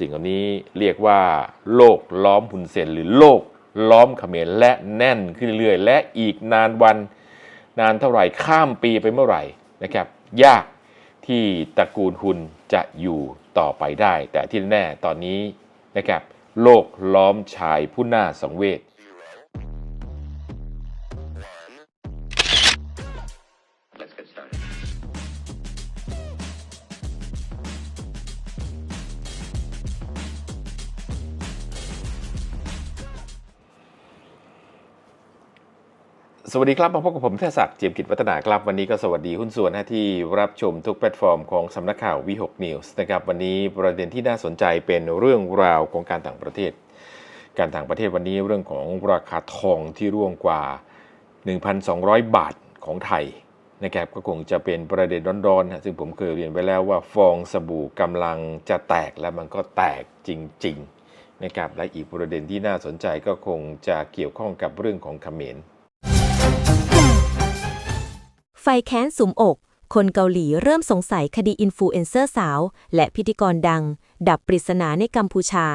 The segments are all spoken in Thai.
สิ่งเหล่านี้เรียกว่าโลกล้อมหุนเซนหรือโลกล้อมเขมรและแน่นขึ้นเรื่อยๆ และอีกนานวันนานเท่าไหร่ข้ามปีไปเมื่อไหร่นะครับ ยากที่ตระกูลหุนจะอยู่ต่อไปได้ แต่ที่แน่ตอนนี้นะครับ โลกล้อมชายผู้น่าสังเวช สวัสดีครับมาพบกับผมเทศักดิ์เจียมกิจวัฒนาครับ วันนี้ก็สวัสดีหุ้นส่วนที่รับชมทุกแพลตฟอร์มของสำนักข่าววีหกนิวส์นะครับวันนี้ประเด็นที่น่าสนใจเป็นเรื่องราวของการต่างประเทศ การต่างประเทศวันนี้เรื่องของราคาทองที่ร่วงกว่า 1,200 บาทของไทยนะครับก็คงจะเป็นประเด็นร้อนๆนะซึ่งผมเคยเรียนไปแล้วว่าฟองสบู่กำลังจะแตกและมันก็แตกจริงๆนะครับและอีกประเด็นที่น่าสนใจก็คงจะเกี่ยวข้องกับเรื่องของเขมร ไฟแค้นสุมอก คนเกาหลีเริ่มสงสัยคดีอินฟลูเอนเซอร์สาว และพิธีกรดัง ดับปริศนาในกัมพูชา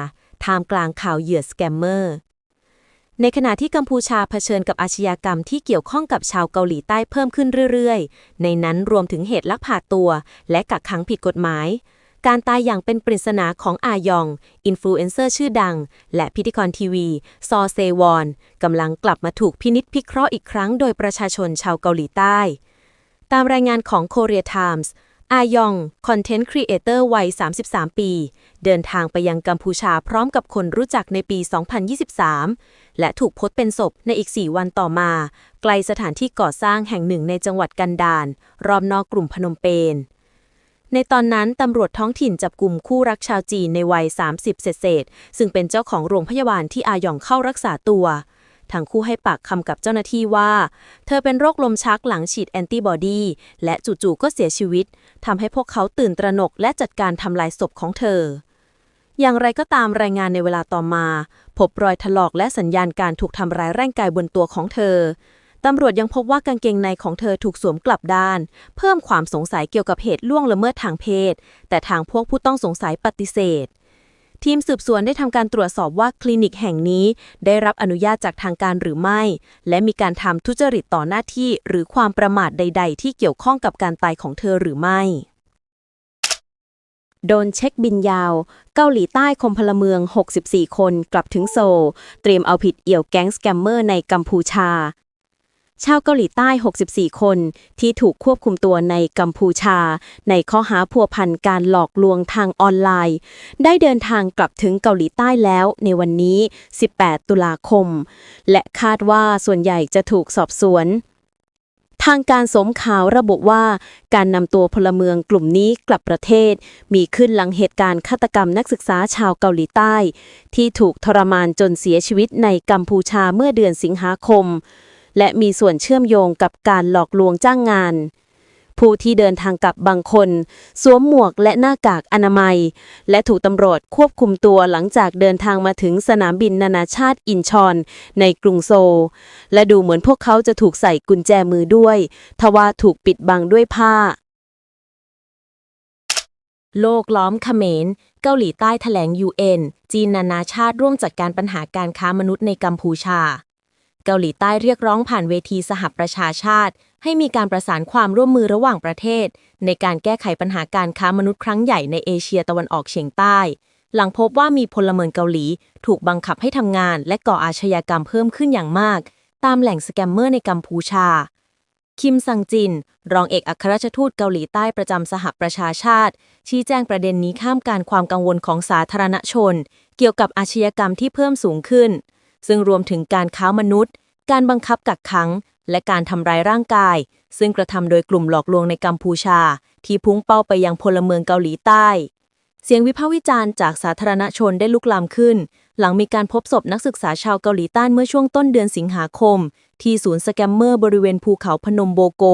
ท่ามกลางข่าวเหยื่อสแกมเมอร์ ในขณะที่กัมพูชาเผชิญกับอาชญากรรมที่เกี่ยวข้องกับชาวเกาหลีใต้เพิ่มขึ้นเรื่อยๆ ในนั้นรวมถึงเหตุลักพาตัว และกักขังผิดกฎหมาย การตายอย่างเป็นปริศนาของอายอง อินฟลูเอนเซอร์ชื่อดัง และพิธีกรทีวี ซอเซวอนกำลังกลับมาถูกพินิษพิเคราะห์อีกครั้งโดยประชาชนชาวเกาหลีใต้ ตามรายงานของ Korea Times อายอง คอนเทนต์ครีเอเตอร์วัย 33 ปี เดินทางไปยังกัมพูชาพร้อมกับคนรู้จักในปี 2023 และถูกพบเป็นศพในอีก 4 วันต่อมา ไกลสถานที่ก่อสร้างแห่งหนึ่งในจังหวัดกันดารรอบนอกกลุ่มพนมเปญในตอนนั้นตำรวจท้องถิ่นจับกลุ่มคู่รักชาวจีนในวัย 30 เศษ ซึ่งเป็นเจ้าของโรงพยาบาลที่อายองเข้ารักษาตัว ทั้งคู่ให้ปากคำกับเจ้าหน้าที่ว่า เธอเป็นโรคลมชักหลังฉีดแอนติบอดีและจู่ๆก็เสียชีวิตทำให้พวกเขาตื่นตระหนกและจัดการทำลายศพของเธอ อย่างไรก็ตามรายงานในเวลาต่อมา พบรอยถลอกและสัญญาณการถูกทำร้ายร่างกายบนตัวของเธอตำรวจยังพบว่ากางเกงในของเธอถูกสวมกลับด้าน เพิ่มความสงสัยเกี่ยวกับเหตุล่วงละเมิดทางเพศ แต่ทางพวกผู้ต้องสงสัยปฏิเสธ ทีมสืบสวนได้ทำการตรวจสอบว่าคลินิกแห่งนี้ ได้รับอนุญาตจากทางการหรือไม่ และมีการทำทุจริตต่อหน้าที่ หรือความประมาทใด ๆ ที่เกี่ยวข้องกับการตายของเธอหรือไม่ โดนเช็คบินยาว เกาหลีใต้คมพลเมือง 64 คนกลับถึงโซลเตรียมเอาผิดเอี่ยวแก๊งสแกมเมอร์ในกัมพูชา ชาวเกาหลีใต้ 64 คน ที่ถูกควบคุมตัวในกัมพูชา ในข้อหาพัวพันการหลอกลวงทางออนไลน์ ได้เดินทางกลับถึงเกาหลีใต้แล้วในวันนี้ 18 ตุลาคม และคาดว่าส่วนใหญ่จะถูกสอบสวนทางการสมข่าวระบุว่า การนำตัวพลเมืองกลุ่มนี้กลับประเทศ มีขึ้นหลังเหตุการณ์ฆาตกรรมนักศึกษาชาวเกาหลีใต้ ที่ถูกทรมานจนเสียชีวิตในกัมพูชาเมื่อเดือนสิงหาคม และมีส่วนเชื่อมโยงกับการหลอกลวงจ้างงาน ผู้ที่เดินทางกลับบางคน สวมหมวกและหน้ากากอนามัย และถูกตำรวจควบคุมตัวหลังจากเดินทางมาถึงสนามบินนานาชาติอินชอน ในกรุงโซลและดูเหมือนพวกเขาจะถูกใส่กุญแจมือด้วยทว่าถูกปิดบังด้วยผ้าโลกล้อมเขมร เกาหลีใต้แถลง UN จีนนานาชาติร่วมจัดการปัญหาการค้ามนุษย์ในกัมพูชา เกาหลีใต้เรียกร้องผ่านเวทีสหประชาชาติ ให้มีการประสานความร่วมมือระหว่างประเทศ ในการแก้ไขปัญหาการค้ามนุษย์ครั้งใหญ่ในเอเชียตะวันออกเฉียงใต้ หลังพบว่ามีพลเมืองเกาหลี ถูกบังคับให้ทำงาน และก่ออาชญากรรมเพิ่มขึ้นอย่างมาก ตามแหล่งสแกมเมอร์ในกัมพูชา คิมซังจิน รองเอกอัครราชทูตเกาหลีใต้ประจำสหประชาชาติ ชี้แจงประเด็นนี้ข้ามการความกังวลของสาธารณชน เกี่ยวกับอาชญากรรมที่เพิ่มสูงขึ้น ซึ่งรวมถึงการค้ามนุษย์ การบังคับกักขัง และการทำร้ายร่างกาย ซึ่งกระทำโดยกลุ่มหลอกลวงในกัมพูชา ที่พุ่งเป้าไปยังพลเมืองเกาหลีใต้ เสียงวิพากษ์วิจารณ์จากสาธารณชนได้ลุกลามขึ้น หลังมีการพบศพนักศึกษาชาวเกาหลีใต้เมื่อช่วงต้นเดือนสิงหาคม ที่ศูนย์สแกมเมอร์บริเวณภูเขาพนมโบโก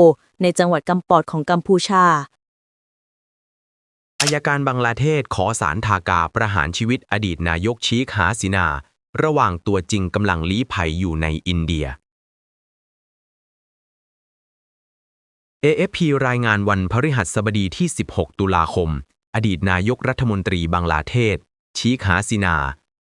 ในจังหวัดกัมปอดของกัมพูชาอายการบังลาเทศขอสารทากาประหารชีวิตอดีตนายกชีคหาสินา ระหว่างตัวจริงกำลังลี้ภัยอยู่ในอินเดีย AFP รายงานวันพฤหัสบดีที่ 16 ตุลาคม อดีตนายกรัฐมนตรีบังลาเทศ ชีคหาซินา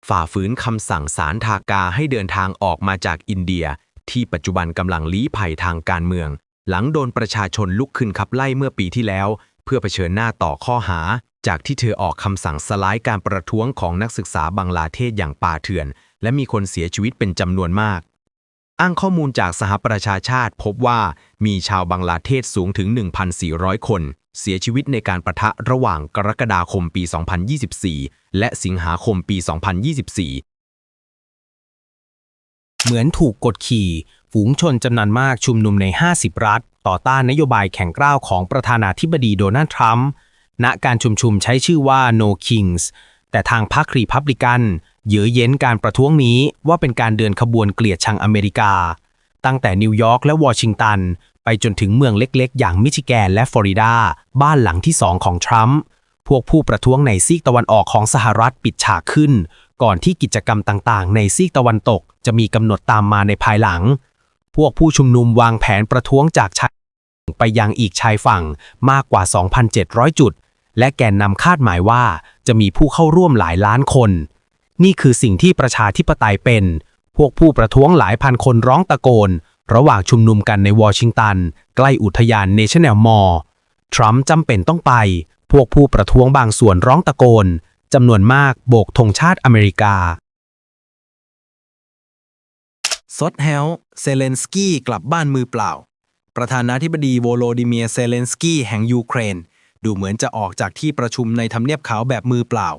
ฝ่าฝืนคำสั่งศาลทากาให้เดินทางออกมาจากอินเดีย ที่ปัจจุบันกำลังลี้ภัยทางการเมือง หลังโดนประชาชนลุกขึ้นขับไล่เมื่อปีที่แล้ว เพื่อเผชิญหน้าต่อข้อหา จากที่เธอออกคำสั่งสลายการประท้วงของนักศึกษาบังลาเทศอย่างป่าเถื่อน และมีคนเสียชีวิตเป็นจำนวนมาก อ้างข้อมูลจากสหประชาชาติพบว่ามีชาวบังลาเทศสูงถึง 1,400 คน เสียชีวิตในการประทะระหว่างกรกฎาคมปี 2024 และสิงหาคมปี 2024เหมือนถูกกดขี่ ฝูงชนจำนวนมากชุมนุมใน 50 รัฐ ต่อต้านนโยบายแข่งกล้าวของประธานาธิบดีโดนัลด์ทรัมป์ ณการชุมชุมใช้ชื่อว่า No Kings แต่ทางพรรครีพับลิกันเยื้อเย็นการประท้วงนี้ว่าเป็นการเดินขบวนเกลียดชังอเมริกา ตั้งแต่นิวยอร์กและวอชิงตัน ไปจนถึงเมืองเล็กๆ อย่างมิชิแกนและฟลอริดา บ้านหลังที่สองของทรัมป์พวกผู้ประท้วงในซีกตะวันออกของสหรัฐปิดฉากขึ้น ก่อนที่กิจกรรมต่างๆ ในซีกตะวันตกจะมีกำหนดตามมาในภายหลัง พวกผู้ชุมนุมวางแผนประท้วงจากชายไปยังอีกชายฝั่งมากกว่า 2,700 จุด และแกนนำคาดหมายว่าจะมีผู้เข้าร่วมหลายล้านคน นี่คือสิ่งที่ประชาธิปไตยเป็น พวกผู้ประท้วงหลายพันคนร้องตะโกน ระหว่างชุมนุมกันในวอชิงตัน ใกล้อุทยานเนชั่นแนลมอลทรัมป์จำเป็นต้องไป พวกผู้ประท้วงบางส่วนร้องตะโกนจำนวนมากโบกธงชาติอเมริกาซดแฮลเซเลนสกี้กลับบ้านมือเปล่า ประธานาธิบดีโวโลดิเมียเซเลนสกี้แห่งยูเครน ดูเหมือนจะออกจากที่ประชุมในทำเนียบขาวแบบมือเปล่า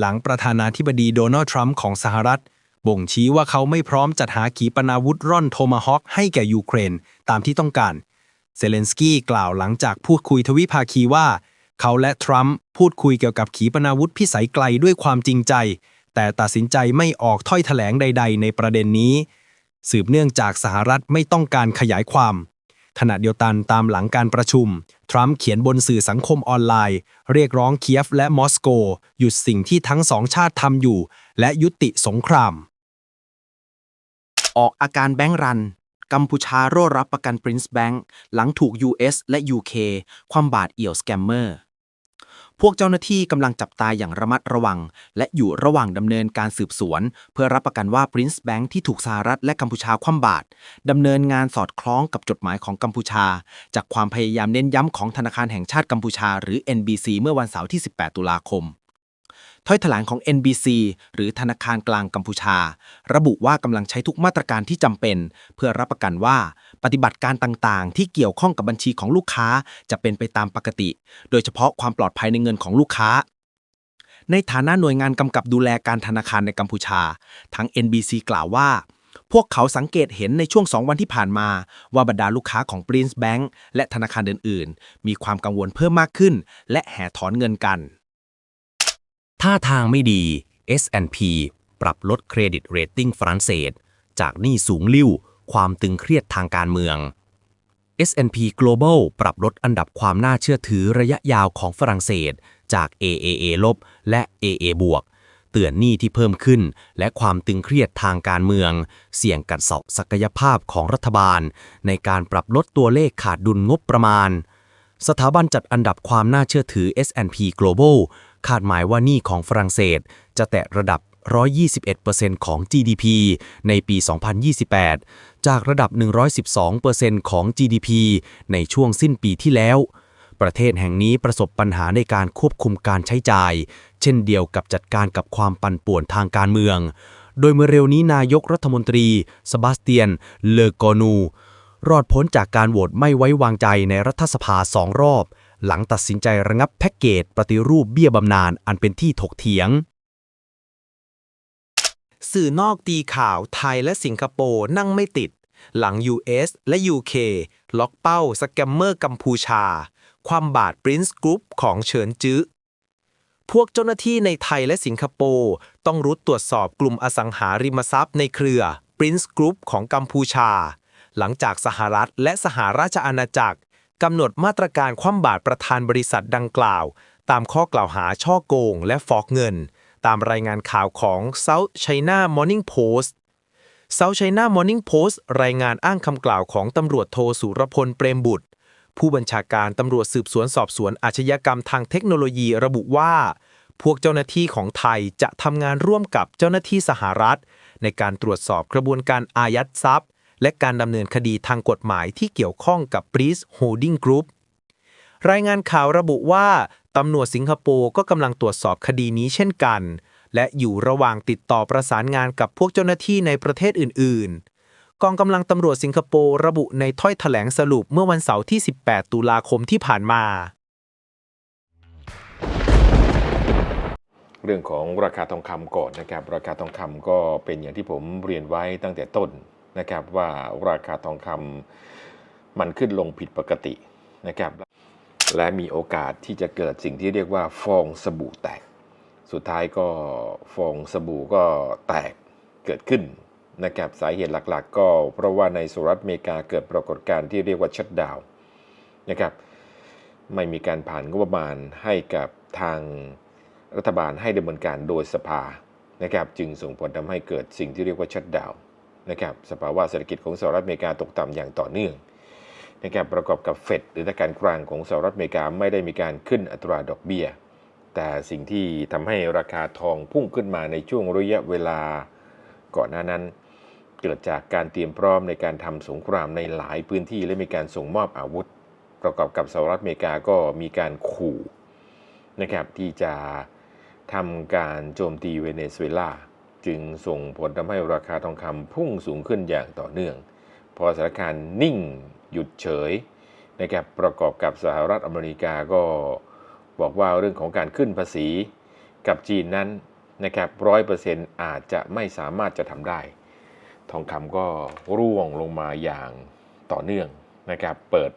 หลังประธานาธิบดีโดนัลด์ทรัมป์ของสหรัฐ บ่งชี้ว่าเขาไม่พร้อมจัดหาขีปนาวุธร่อนโทมาฮอคให้แก่ยูเครนตามที่ต้องการ เซเลนสกี้กล่าวหลังจากพูดคุยทวิภาคีว่า เขาและทรัมป์พูดคุยเกี่ยวกับขีปนาวุธพิสัยไกลด้วยความจริงใจ แต่ตัดสินใจไม่ออกถ้อยแถลงใด ๆ ในประเด็นนี้ สืบเนื่องจากสหรัฐไม่ต้องการขยายความ ขณะเดียวกันตามหลังการประชุม ทรัมป์เขียนบนสื่อสังคมออนไลน์ เรียกร้องเคียฟและมอสโก หยุดสิ่งที่ทั้งสองชาติทำอยู่ และยุติสงคราม ออกอาการแบงก์รัน กัมพูชาโร่รับประกัน Prince Bank หลังถูก US และ UK ความบาดเอี่ยวสแกมเมอร์ พวกเจ้าหน้าที่กำลังจับตายอย่างระมัดระวัง และอยู่ระหว่างดำเนินการสืบสวน เพื่อรับประกันว่า Prince Bank ที่ถูกสหรัฐและกัมพูชาคว่ำบาตรดำเนินงานสอดคล้องกับจดหมายของกัมพูชา จากความพยายามเน้นย้ำของธนาคารแห่งชาติกัมพูชา หรือ NBC เมื่อวันเสาร์ที่ 18 ตุลาคม ถ้อยแถลงของ NBC หรือธนาคารกลางกัมพูชา ระบุว่ากำลังใช้ทุกมาตรการที่จำเป็น เพื่อรับประกันว่าปฏิบัติการต่างๆ ที่เกี่ยวข้องกับบัญชีของลูกค้าจะเป็นไปตามปกติ โดยเฉพาะความปลอดภัยในเงินของลูกค้า ในฐานะหน่วยงานกำกับดูแลการธนาคารในกัมพูชา ทั้ง NBC กล่าวว่าพวกเขาสังเกตเห็นในช่วง 2 วันที่ผ่านมา ว่าบรรดาลูกค้าของ Prince Bank และธนาคารอื่นๆ มีความกังวลเพิ่มมากขึ้น และแห่ถอนเงินกัน ท่าทางไม่ดี S&P ปรับลดเครดิตเรตติ้งฝรั่งเศส จากหนี้สูงลิ่ว ความตึงเครียดทางการเมือง S&P Global ปรับลดอันดับความน่าเชื่อถือระยะยาวของฝรั่งเศส จาก AAA ลบและ AA บวกเตือนหนี้ที่เพิ่มขึ้น และความตึงเครียดทางการเมือง เสี่ยงกัดเซาะศักยภาพของรัฐบาล ในการปรับลดตัวเลขขาดดุลงบประมาณ สถาบันจัดอันดับความน่าเชื่อถือ S&P Global คาดหมายว่าหนี้ของฝรั่งเศสจะแตะระดับ 121%ของ GDP ในปี 2028 จากระดับ 112%ของ GDP ในช่วงสิ้นปีที่แล้ว ประเทศแห่งนี้ประสบปัญหาในการควบคุมการใช้จ่าย เช่นเดียวกับจัดการกับความปั่นป่วนทางการเมือง โดยเมื่อเร็วนี้นายกรัฐมนตรีสบาสเตียน เลอกอนู รอดพ้นจากการโหวตไม่ไว้วางใจในรัฐสภาสองรอบ หลังตัดสินใจระงับแพ็กเกจปฏิรูปเบี้ยบำนาญอันเป็นที่ถกเถียง สื่อนอกตีข่าวไทยและสิงคโปร์นั่งไม่ติด หลัง US และ UK ล็อกเป้าสแกมเมอร์กัมพูชา ความบาด Prince Group ของเฉินจื้อพวกเจ้าหน้าที่ในไทยและสิงคโปร์ต้องรุดตรวจสอบกลุ่มอสังหาริมทรัพย์ในเครือ Prince Group ของกัมพูชา หลังจากสหรัฐและสหราชอาณาจักร กำหนดมาตรการคว่ำบาตรประธานบริษัทดังกล่าว ตามข้อกล่าวหาช่อโกงและฟอกเงิน ตามรายงานข่าวของ South China Morning Post South China Morning Post รายงานอ้างคำกล่าวของตำรวจโทสุรพลเปรมบุตร ผู้บัญชาการตำรวจสืบสวนสอบสวนอาชญากรรมทางเทคโนโลยีระบุว่า พวกเจ้าหน้าที่ของไทยจะทำงานร่วมกับเจ้าหน้าที่สหรัฐ ในการตรวจสอบกระบวนการอายัดทรัพย์ และการดำเนินคดีทางกฎหมายที่เกี่ยวข้องกับ Breeze Holding Group รายงานข่าวระบุว่าตำรวจสิงคโปร์ก็กำลังตรวจสอบคดีนี้เช่นกัน และอยู่ระหว่างติดต่อประสานงานกับพวกเจ้าหน้าที่ในประเทศอื่น ๆ กองกำลังตำรวจสิงคโปร์ระบุในถ้อยแถลงสรุปเมื่อวันเสาร์ที่ 18 ตุลาคมที่ผ่านมา เรื่องของราคาทองคำก่อนนะครับ ราคาทองคำก็เป็นอย่างที่ผมเรียนไว้ตั้งแต่ต้น นะครับว่าราคาทองคำมันขึ้นลงผิดปกตินะครับและมีโอกาสที่จะเกิดสิ่งที่เรียกว่าฟองสบู่แตก สุดท้ายก็ฟองสบู่ก็แตกเกิดขึ้นนะครับสาเหตุหลักๆ ก็เพราะว่าในสหรัฐอเมริกาเกิดปรากฏการณ์ที่เรียกว่าชัดดาวนะครับไม่มีการผ่านงบประมาณให้กับทางรัฐบาลให้ดำเนินการโดยสภานะครับจึงส่งผลทำให้เกิดสิ่งที่เรียกว่าชัดดาว นะครับสภาวะเศรษฐกิจของสหรัฐอเมริกาตกต่ำอย่างต่อเนื่องนะครับประกอบกับเฟดหรือธนาคารกลางของสหรัฐอเมริกาไม่ได้มีการขึ้นอัตราดอกเบี้ย แต่สิ่งที่ทำให้ราคาทองพุ่งขึ้นมาในช่วงระยะเวลาก่อนหน้านั้น เกิดจากการเตรียมพร้อมในการทำสงครามในหลายพื้นที่และมีการส่งมอบอาวุธ ประกอบกับสหรัฐอเมริกาก็มีการขู่นะครับที่จะทำการโจมตีเวเนซุเอลา จึงส่งผลทำให้ราคาทองคำพุ่งสูงขึ้นอย่างต่อเนื่อง พอสถานการณ์นิ่งหยุดเฉยนะครับประกอบกับสหรัฐอเมริกาก็บอกว่าเรื่องของการขึ้นภาษีกับจีนนั้นนะครับร้อยเปอร์เซ็นต์อาจจะไม่สามารถจะทำได้ ทองคำก็ร่วงลงมาอย่างต่อเนื่องนะครับเปิด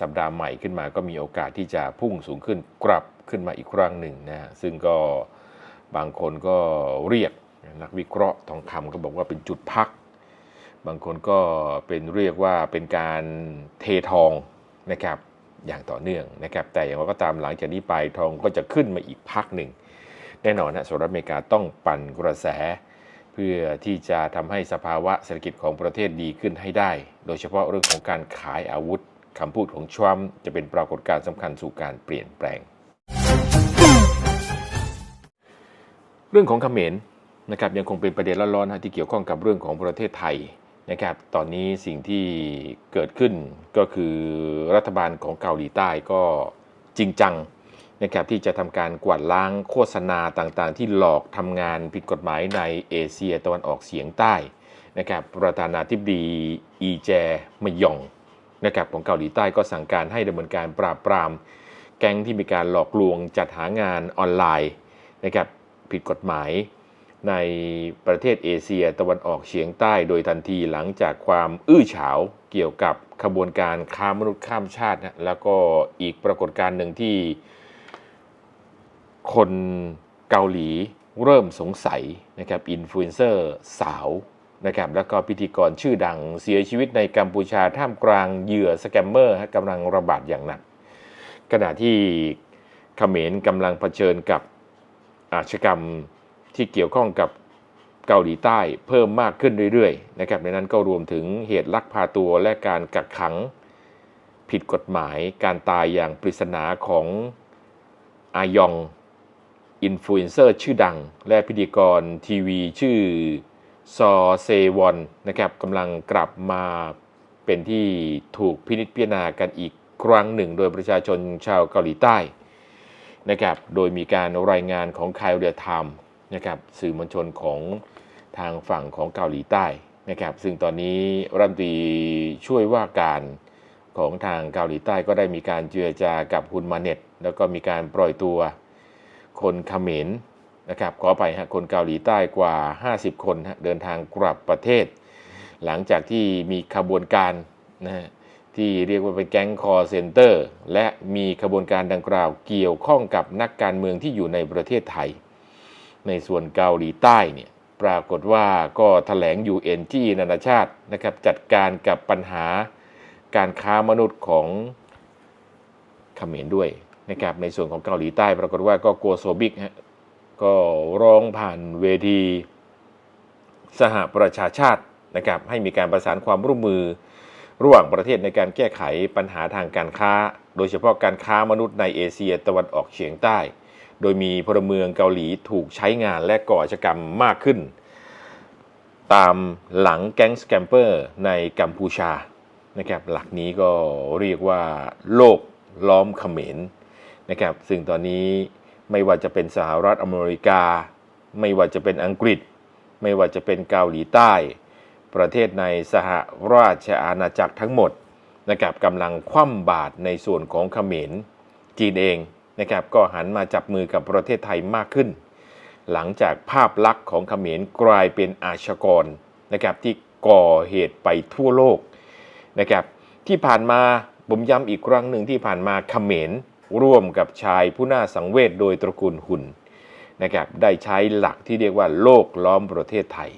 สัปดาห์ใหม่ขึ้นมาก็มีโอกาสที่จะพุ่งสูงขึ้นกลับขึ้นมาอีกครั้งหนึ่งนะฮะซึ่งก็บางคนก็เรียก นักวิเคราะห์ทองคำก็บอกว่าเป็นจุดพัก บางคนก็เป็นเรียกว่าเป็นการเททองนะครับอย่างต่อเนื่องนะครับ แต่อย่างไรก็ตามหลังจากนี้ไปทองก็จะขึ้นมาอีกพักหนึ่ง แน่นอนนะสหรัฐอเมริกาต้องปั่นกระแส เพื่อที่จะทำให้สภาวะเศรษฐกิจของประเทศดีขึ้นให้ได้ โดยเฉพาะเรื่องของการขายอาวุธคำพูดของทรัมป์จะเป็นปรากฏการณ์สำคัญสู่การเปลี่ยนแปลง เรื่องของเขมร นะครับยังคงเป็นประเด็นร้อนๆนะที่เกี่ยวข้องกับเรื่องของประเทศไทยนะครับตอนนี้สิ่งที่เกิดขึ้นก็คือรัฐบาลของเกาหลีใต้ก็จริงจังนะครับที่จะทำการกวาดล้างโฆษณาต่างๆ ที่หลอกทำงานผิดกฎหมายในเอเชียตะวันออกเฉียงใต้นะครับประธานาธิบดีอีแจมยองนะครับของเกาหลีใต้ก็สั่งการให้ดำเนินการปราบปราม แก๊งที่มีการหลอกลวงจัดหางานออนไลน์นะครับผิดกฎหมาย ในประเทศเอเชียตะวันออกเฉียงใต้โดยทันทีหลังจากความอื้อฉาวเกี่ยวกับขบวนการค้ามนุษย์ข้ามชาตินะแล้วก็อีกปรากฏการณ์หนึ่งที่คนเกาหลีเริ่มสงสัยนะครับอินฟลูเอนเซอร์สาวนะครับแล้วก็พิธีกรชื่อดังเสียชีวิตในกัมพูชาท่ามกลางเหยื่อสแกมเมอร์กำลังระบาดอย่างหนัก ขณะที่เขมรกำลังเผชิญกับอาชญากรรม ที่เกี่ยวข้องกับเกาหลีใต้เพิ่มมากขึ้นเรื่อยๆนะครับในนั้นก็รวมถึงเหตุลักพาตัวและการกักขังผิดกฎหมายการตายอย่างปริศนาของอายองอินฟลูเอนเซอร์ชื่อดัง และพิธีกรทีวีชื่อซอเซวอนนะครับกำลังกลับมาเป็นที่ถูกพินิจพิจารณากันอีกครั้งหนึ่ง โดยประชาชนชาวเกาหลีใต้นะครับโดยมีการรายงานของคายเรียไทม์ นะครับสื่อมวลชนของทางฝั่งของเกาหลีใต้นะครับซึ่งตอนนี้รัฐมนตรีช่วยว่าการของทางเกาหลีใต้ก็ได้มีการเจรจากับฮุนมาเน็ต แล้วก็มีการปล่อยตัวคนเขมรนะครับขอไปฮะคนเกาหลีใต้กว่า 50 คนฮะเดินทางกลับประเทศ หลังจากที่มีขบวนการนะฮะที่เรียกว่าเป็นแก๊งคอร์เซนเตอร์ และมีขบวนการดังกล่าวเกี่ยวข้องกับนักการเมืองที่อยู่ในประเทศไทย ในส่วนเกาหลีใต้เนี่ยปรากฏว่าก็ถแถลง UN ที่นานาชาตินะครับจัดการกับปัญหาการค้ามนุษย์ของเขมรด้วยนะครับในส่วนของเกาหลีใต้ ปรากฏว่าก็โกโซบิกฮะก็ร้องผ่านเวทีสหประชาชาตินะครับให้มีการประสานความร่วมมือระหว่างประเทศในการแก้ไขปัญหาทางการค้า โดยเฉพาะการค้ามนุษย์ในเอเชียตะวันออกเฉียงใต้ โดยมีพลเมืองเกาหลีถูกใช้งานและก่ออาชกรรมมากขึ้น ตามหลังแก๊งสแกมเปอร์ในกัมพูชานะครับหลักนี้ก็เรียกว่าโลกล้อมเขมรนะครับซึ่งตอนนี้ไม่ว่าจะเป็นสหรัฐอเมริกา ไม่ว่าจะเป็นอังกฤษ ไม่ว่าจะเป็นเกาหลีใต้ ประเทศในสหราชอาณาจักรทั้งหมดนะครับกำลังคว่ำบาตรในส่วนของเขมรจีนเอง นะครับก็หันมาจับมือกับประเทศไทยมากขึ้น หลังจากภาพลักษณ์ของเขมรกลายเป็นอาชกรนะครับที่ก่อเหตุไปทั่วโลกนะครับที่ผ่านมาผมย้ำอีกครั้งหนึ่งที่ผ่านมาเขมรร่วมกับชายผู้น่าสังเวชโดยตระกูลหุ่นนะครับได้ใช้หลักที่เรียกว่าโลกล้อมประเทศไทย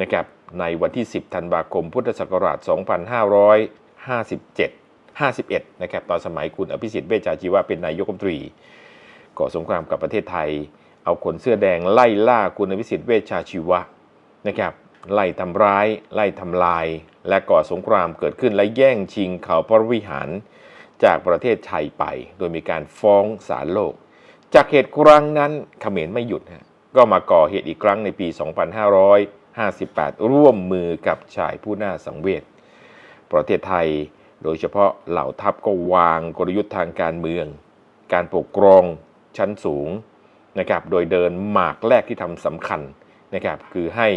นะครับในวันที่ 10 ธันวาคม พุทธศักราช 2557 51นะครับตอนสมัยคุณอภิสิทธิ์เวชชาชีวะเป็นนายกรัฐมนตรีก่อสงครามกับประเทศไทย เอาขนเสื้อแดงไล่ล่าคุณอภิสิทธิ์เวชชาชีวะนะครับไล่ทำร้าย ไล่ทำลาย และก่อสงครามเกิดขึ้นและแย่งชิงเขาพระวิหารจากประเทศไทยไป โดยมีการฟ้องศาลโลก จากเหตุครั้งนั้นเขมรไม่หยุดฮะก็มาก่อเหตุอีกครั้งในปี 2558 ร่วมมือกับชายผู้น่าสังเวชประเทศไทย โดยเฉพาะเหล่าทัพก็วางกลยุทธ์ทางการเมือง การปกครองชั้นสูงนะครับ โดยเดินหมากแรกที่ทำสำคัญนะครับ คือให้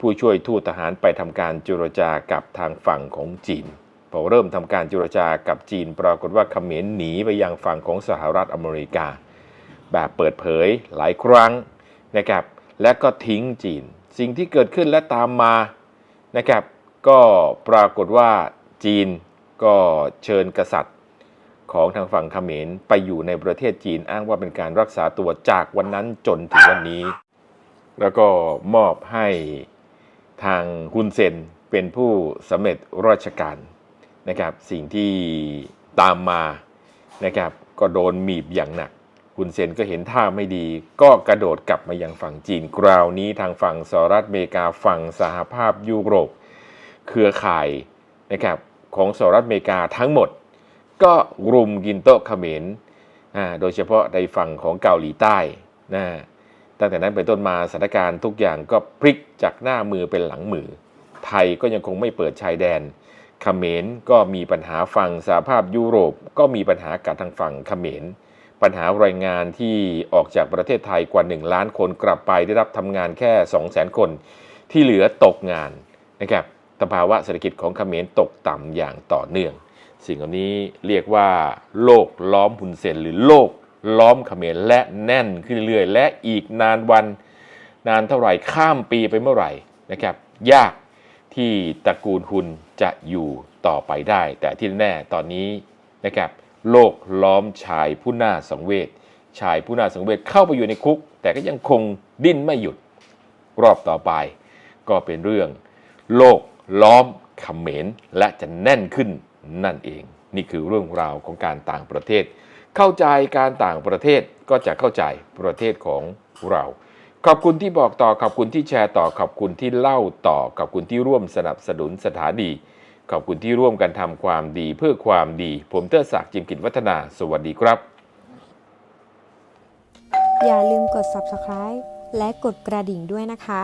ผู้ช่วยทูตทหารไปทำการเจรจากับทางฝั่งของจีน พอเริ่มทำการเจรจากับจีน ปรากฏว่าเขมรหนีไปยังฝั่งของสหรัฐอเมริกา แบบเปิดเผยหลายครั้งนะครับ และก็ทิ้งจีน สิ่งที่เกิดขึ้นและตามมานะครับ ก็ปรากฏว่าจีน ก็เชิญกษัตริย์ของทางฝั่งเขมรไปอยู่ในประเทศจีนอ้างว่าเป็นการรักษาตัวจากวันนั้นจนถึงวันนี้ แล้วก็มอบให้ทางฮุนเซนเป็นผู้สำเร็จราชการนะครับสิ่งที่ตามมานะครับก็โดนมีบอย่างหนักฮุนเซนก็เห็นท่าไม่ดี ก็กระโดดกลับมายังฝั่งจีนคราวนี้ทางฝั่งสหรัฐอเมริกาฝั่งสหภาพยุโรป เครือข่ายนะครับ ของสหรัฐอเมริกาทั้งหมด ก็รุมกินโต๊ะเขมรโดยเฉพาะในฝั่งของเกาหลีใต้นะตั้งแต่นั้นเป็นต้นมาสถานการณ์ทุกอย่างก็พลิกจากหน้ามือเป็นหลังมือ ไทยก็ยังคงไม่เปิดชายแดนเขมรก็มีปัญหาฝั่งสหภาพยุโรป ก็มีปัญหากับทางฝั่งเขมร ปัญหาแรงงานที่ออกจากประเทศไทยกว่า 1 ล้านคนกลับไปได้รับทำงานแค่ 2 0 0 0 0 0 คน ที่เหลือตกงานนะครับ สภาวะเศรษฐกิจของเขมรตกต่ำอย่างต่อเนื่อง สิ่งเหล่านี้เรียกว่า โลกล้อมหุนเซนหรือโลกล้อมเขมรและแน่นขึ้นเรื่อยๆ และอีกนานวันนานเท่าไหร่ข้ามปีไปเมื่อไหร่นะครับ ยากที่ตระกูลหุนจะอยู่ต่อไปได้ แต่ที่แน่ตอนนี้นะครับโลกล้อมชายผู้น่าสังเวชชายผู้น่าสังเวชเข้าไปอยู่ในคุก แต่ก็ยังคงดิ้นไม่หยุดรอบต่อไป ก็เป็นเรื่อง โลก ล้อมเขมรและจะแน่นขึ้นนั่นเอง นี่คือเรื่องราวของการต่างประเทศ เข้าใจการต่างประเทศก็จะเข้าใจประเทศของเรา ขอบคุณที่บอกต่อขอบคุณที่แชร์ต่อขอบคุณที่เล่าต่อขอบคุณที่ร่วมสนับสนุนสถานีขอบคุณที่ร่วมกันทำความดีเพื่อความดี ผมเตอร์ศักดิ์จิมกิจวัฒนา สวัสดีครับ อย่าลืมกด subscribe และกดกระดิ่งด้วยนะคะ